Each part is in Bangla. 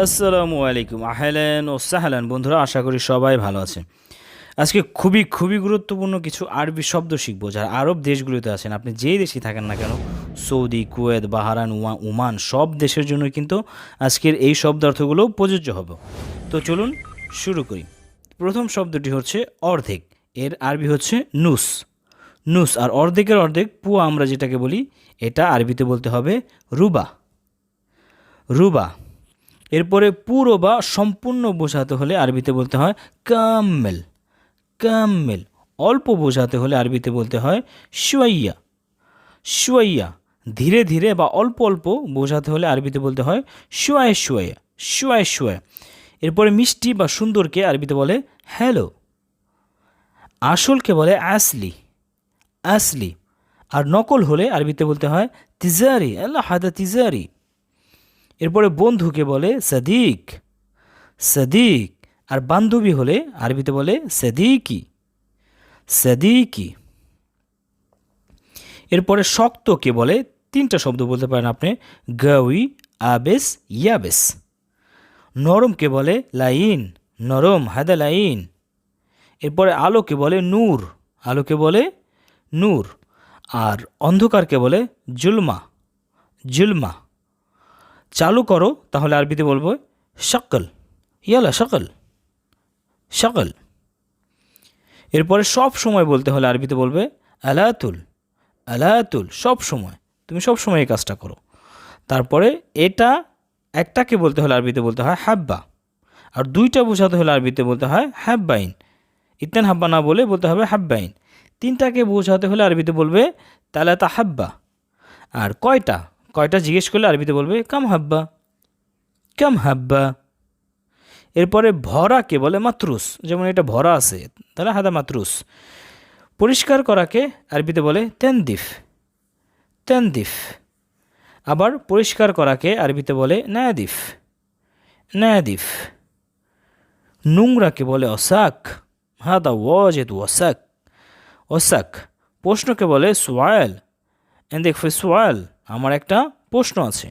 আসসালামু আলাইকুম। আহলেন ও সাহলান, বন্ধুরা, আশা করি সবাই ভালো আছে। আজকে খুবই খুবই গুরুত্বপূর্ণ কিছু আরবি শব্দ শিখব, যারা আরব দেশগুলিতে আছেন। আপনি যেই দেশেই থাকেন না কেন, সৌদি, কুয়েত বাহারান উমা, উমান, সব দেশের জন্য কিন্তু আজকের এই শব্দার্থগুলো প্রযোজ্য হবে। তো চলুন শুরু করি। প্রথম শব্দটি হচ্ছে অর্ধেক, এর আরবি হচ্ছে নুস। নুস আর অর্ধেকের অর্ধেক পুয়া আমরা যেটাকে বলি, এটা আরবিতে বলতে হবে রুবা। রুবা এরপরে পুরো বা সম্পূর্ণ বোঝাতে হলে আরবিতে বলতে হয় কামেল কামেল অল্প বোঝাতে হলে আরবিতে বলতে হয় শুয়াইয়া। শুয়াইয়া। ধীরে ধীরে বা অল্প অল্প বোঝাতে হলে আরবিতে বলতে হয় শুয়ায় শুয়াইয়া শুয়ায় শুয়ায়। এরপরে মিষ্টি বা সুন্দরকে আরবিতে বলে হ্যালো। আসলকে বলে আসলি। আসলি। আর নকল হলে আরবিতে বলতে হয় তিজারি। আল্লাহ হাদা তিজারি। এরপরে বন্ধুকে বলে সাদিক সাদিক, আর বান্ধবী হলে আরবিতে বলে সাদিকি সাদিকি। এরপরে শক্তকে বলে, তিনটা শব্দ বলতে পারেন আপনি, গাউই, আবেস, ইয়াবেস। নরমকে বলে লাইন, নরম, হাদা লাইন। এরপরে আলোকে বলে নূর, আলোকে বলে নূর। আর অন্ধকারকে বলে জুলমা জুলমা। চালু করো, তাহলে আরবিতে বলব সকল ইয়ালা সকল সকল এরপরে সব সময় বলতে হলে আরবিতে বলবে আলাতুল। আলাতুল, সব সময়। তুমি সব সময় এই কাজটা করো। তারপরে এটা একটাকে বলতে হলে আরবিতে বলতে হয় হাব্বা। আর দুইটা বোঝাতে হলে আরবিতে বলতে হয় হ্যাব্বাইন ইত্যান হাব্বা না বলে বলতে হবে হাব্বাইন। তিনটাকে বোঝাতে হলে আরবিতে বলবে তালাতা হাব্বা। আর কয়টা? কয়টা জিজ্ঞেস করলে আরবিতে বলবে, কাম হাব্বা কাম হাব্বা। এরপরে ভরাকে বলে মাতরুস, যেমন এটা ভরা আছে, তাহলে হাদা মাতরুস। পরিষ্কার করাকে আরবিতে বলে তেনদিফ তেনদিফ। আবার পরিষ্কার করাকে আরবিতে বলে নায়াদিফ নায়াদিফ। নোংরাকে বলে অসাক, হাদা ওয়াজেদ ওয়াসাক, ওসাক। প্রশ্নকে বলে সোয়াল দেখ সোয়াল। আমার একটা প্রশ্ন আছে।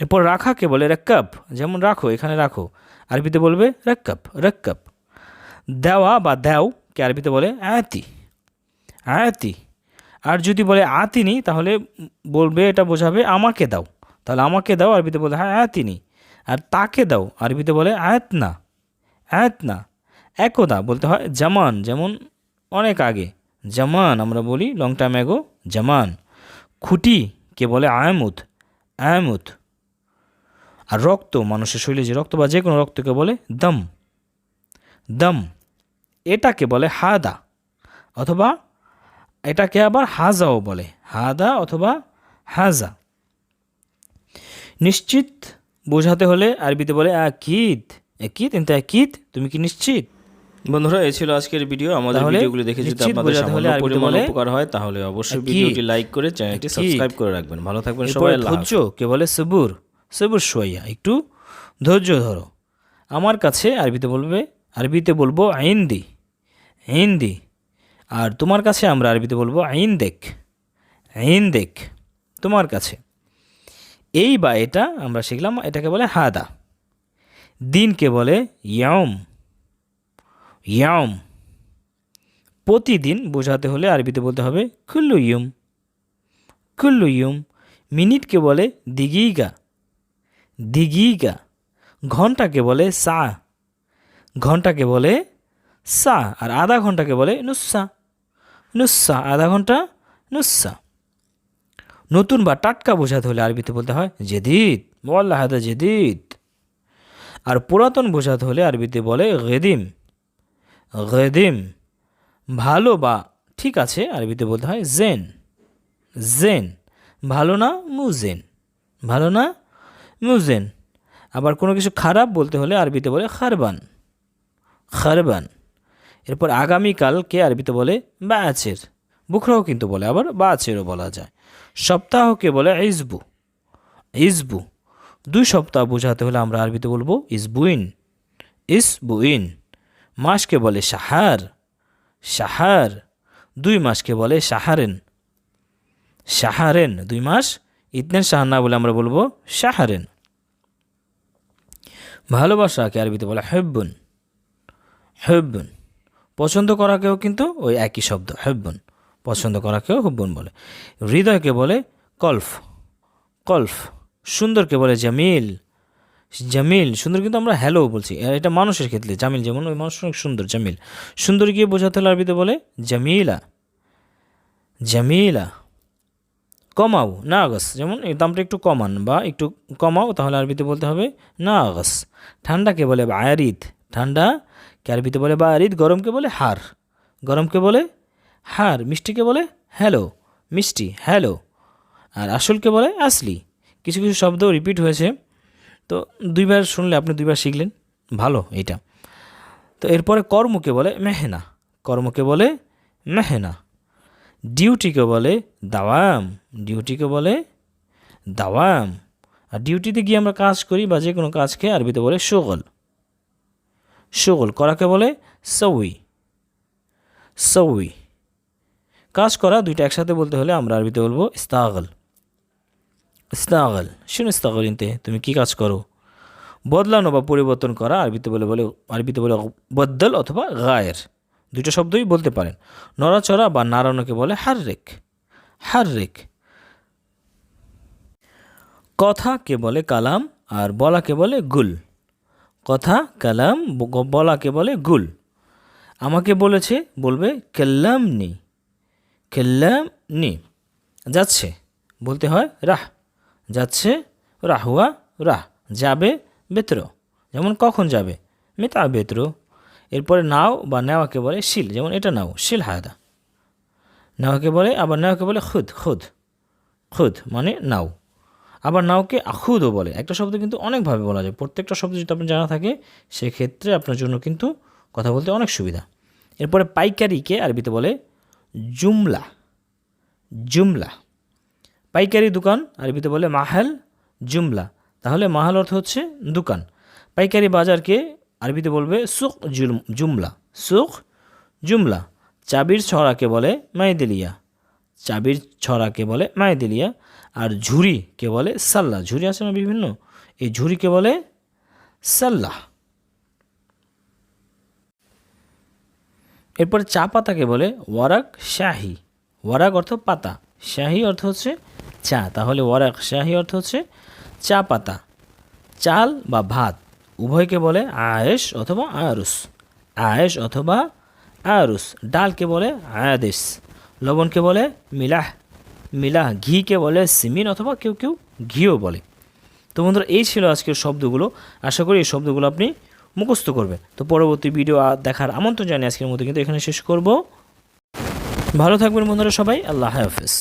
এরপর রাখাকে বলে রেক্কাপ যেমন রাখো, এখানে রাখো। আরবিতে বলবে রেক্কাপ রেক্কাপ দেওয়া বা দেও কে আরবিতে বলে আয়াতি। আয়াতি। আর যদি বলে আতিনি, তাহলে বলবে, এটা বোঝাবে আমাকে দাও। তাহলে আমাকে দাও, আরবিতে বলে হ্যাঁ আয়াতিনি। আর তাকে দাও, আরবিতে বলে আয়াত না আয়াত না একদা বলতে হয় জামান, যেমন অনেক আগে। জামান, আমরা বলি লং টাইম অ্যাগো জামান। খুঁটি। কে বলে আয়ামুদ আয়ামুদ আর রক্ত, মানুষের শরীরে যে রক্ত বা যে কোনো রক্তকে বলে দম। দম, এটাকে বলে হাদা অথবা এটাকে আবার হাজাও বলে, হাদা অথবা হাজা। নিশ্চিত বোঝাতে হলে আরবিতে বলে আকিদ। একিদ কিন্তু আকিদ, তুমি কি নিশ্চিত? বন্ধুরা এই ছিল আজকের ভিডিও আমাদের ভিডিওগুলো দেখে যদি আপনাদের সামান্য পরিমাণ উপকার হয় তাহলে অবশ্যই ভিডিওটি লাইক করে চ্যানেলটি সাবস্ক্রাইব করে রাখবেন। ভালো থাকবেন সবাই ধৈর্য কে বলে সবুর সবুর সোয়া একটু ধৈর্য ধরো। আমার কাছে আরবিতে বলবে আরবিতে বলব আইন্দি হিন্দি আর তোমার কাছে আমরা আরবিতে বলব আইন দেখ আইন দেখ তোমার কাছে। এই বা এটা আমরা শিখলাম এটাকে বলে হাদা। দিনকে বলে ইয়াম ইয়াম প্রতিদিন বোঝাতে হলে আরবিতে বলতে হবে কুল্লু ইয়ুম। কুল্লু ইয়ুম মিনিটকে বলে দিগিগা। দিগিগা ঘন্টাকে বলে সা। ঘন্টাকে বলে সা আর আধা ঘন্টাকে বলে নুসা নুসা আধা ঘণ্টা নুসা নতুন বা টাটকা বোঝাতে হলে আরবিতে বলতে হয় জেদিদ মোয়াল্লা হাদা জেদিদ। আর পুরাতন বোঝাতে হলে আরবিতে বলে গেদিম। গেদিম। ভালো বা, ঠিক আছে, আরবিতে বলতে হয় জেন। জেন। ভালো না মুজেন? ভালো না মুজেন? আবার কোনো কিছু খারাপ বলতে হলে আরবিতে বলে খারবান। খারবান। এরপর আগামীকালকে আরবিতে বলে? বাচের। বুখরাও কিন্তু বলে, আবার বাচেরও বলা যায়। সপ্তাহকে বলে ইসবু। ইসবু। দুই সপ্তাহ বোঝাতে হলে আমরা আরবিতে বলব ইসবুইন। ইসবুইন। মাসকে বলে সাহার সাহার, দুই মাসকে বলে সাহারেন। সাহারেন, দুই মাস, ইতনেন শাহ না বলে আমরা বলব সাহারেন। ভালোবাসাকে আরবিতে বলে হেব্বুন হেব্বুন। পছন্দ করাকেও কিন্তু ওই একই শব্দ, হেব্বুন। পছন্দ করাকেও হুব্বুন বলে। হৃদয়কে বলে কলফ কলফ। সুন্দরকে বলে জামিল জামিল, সুন্দর কিন্তু আমরা হ্যালো বলছি। আর এটা মানুষের ক্ষেত্রে, জামিল যেমন, ওই মানুষ অনেক সুন্দর, জামিল। সুন্দর গিয়ে বোঝাতে হলে আরবিতে বলে, জামিলা। জামিলা। কমাও না আগস যেমন, এই দামটা একটু কমান বা একটু কমাও, তাহলে আরবিতে বলতে হবে না আগস ঠান্ডাকে বলে আয়ারিদ। ঠান্ডা, কে আরবিতে বলে বা আরিদ গরমকে বলে হার। গরমকে বলে হার, মিষ্টিকে বলে হ্যালো মিষ্টি হ্যালো আর আসলকে বলে আসলি। কিছু কিছু শব্দ রিপিট হয়েছে। তো দুইবার শুনলে আপনি দুইবার শিখলেন? ভালো এটা তো এরপরে কর্মকে বলে মেহেনা। কর্মকে বলে মেহেনা। ডিউটিকে বলে দাওয়াম। ডিউটিকে বলে দাওয়াম। আর ডিউটিতে গিয়ে আমরা কাজ করি বা যে কোনো কাজকে আরবিতে বলে শোগল শোগল করাকে বলে সউই সউই কাজ করা দুইটা একসাথে বলতে হলে আমরা আরবিতে বলব ইস্তাগল। ইস্তাগল, শুন ইস্তাগল ইনতে, তুমি কি কাজ করো? বদলানো বা পরিবর্তন করা আরবিতে বলে বলে, আরবিতে বলে বদ্দল অথবা গায়ের, দুটো শব্দই বলতে পারেন। নড়াচড়া বা নাড়ানোকে বলে হাররেক হাররেক। কথা কে বলে কালাম আর বলাকে বলে গুল। কথা, কালাম বলাকে বলে গুল। আমাকে বলেছে, বলবে কেল্লাম নি কেল্লাম নি যাচ্ছে, বলতে হয় রাহ। যাচ্ছে রাহুয়া রাহ, যাবে, বেত্র। যেমন কখন যাবে? মেতা বেত্র। এরপরে নাও বা নেওয়াকে বলে শিল। যেমন এটা নাও, শিল হায়দা নেওয়াকে বলে, আবার নেওয়াকে বলে খুদ খুদ। খুদ মানে নাও। আবার নাওকে আখুদও বলে। একটা শব্দ কিন্তু অনেকভাবে বলা যায়। প্রত্যেকটা শব্দ যদি আপনার জানা থাকে, সেক্ষেত্রে আপনার জন্য কিন্তু কথা বলতে অনেক সুবিধা। এরপরে পাইকারিকে আরবিতে বলে জুমলা। জুমলা। পাইকারি দোকান আরবিতে বলে মাহাল জুমলা। তাহলে মাহাল অর্থ হচ্ছে দোকান। পাইকারি বাজারকে আরবিতে বলবে সুখ জুমলা। সুখ জুমলা। চাবির ছড়াকে বলে মাইদিলিয়া। চাবির ছড়াকে বলে মাইদিলিয়া। আর ঝুড়িকে বলে সাল্লা। ঝুড়ি আছে না বিভিন্ন? এই ঝুড়িকে বলে সাল্লাহ এরপরে চা পাতাকে বলে ওয়ারাক শাহি। ওয়ারাক অর্থ পাতা। শাহি অর্থ হচ্ছে চা। তাহলে ওয়ারাক, শাহি অর্থ হচ্ছে চা পাতা। চাল বা ভাত, উভয়কে বলে আয়েশ অথবা আয়ারুস আয়েশ অথবা আয়ারুস ডালকে বলে আয়াদেশ লবণকে বলে মিলাহ। মিলাহ, ঘিকে বলে সিমিন অথবা কেউ কেউ ঘিও বলে। তো বন্ধুরা, এই ছিল আজকের শব্দগুলো। আশা করি এই শব্দগুলো আপনি মুখস্থ করবেন। তো পরবর্তী ভিডিও দেখার আমন্ত্রণ জানিয়ে আজকের মতো কিন্তু এখানে শেষ করব। ভালো থাকবেন বন্ধুরা সবাই আল্লাহ হাফেজ।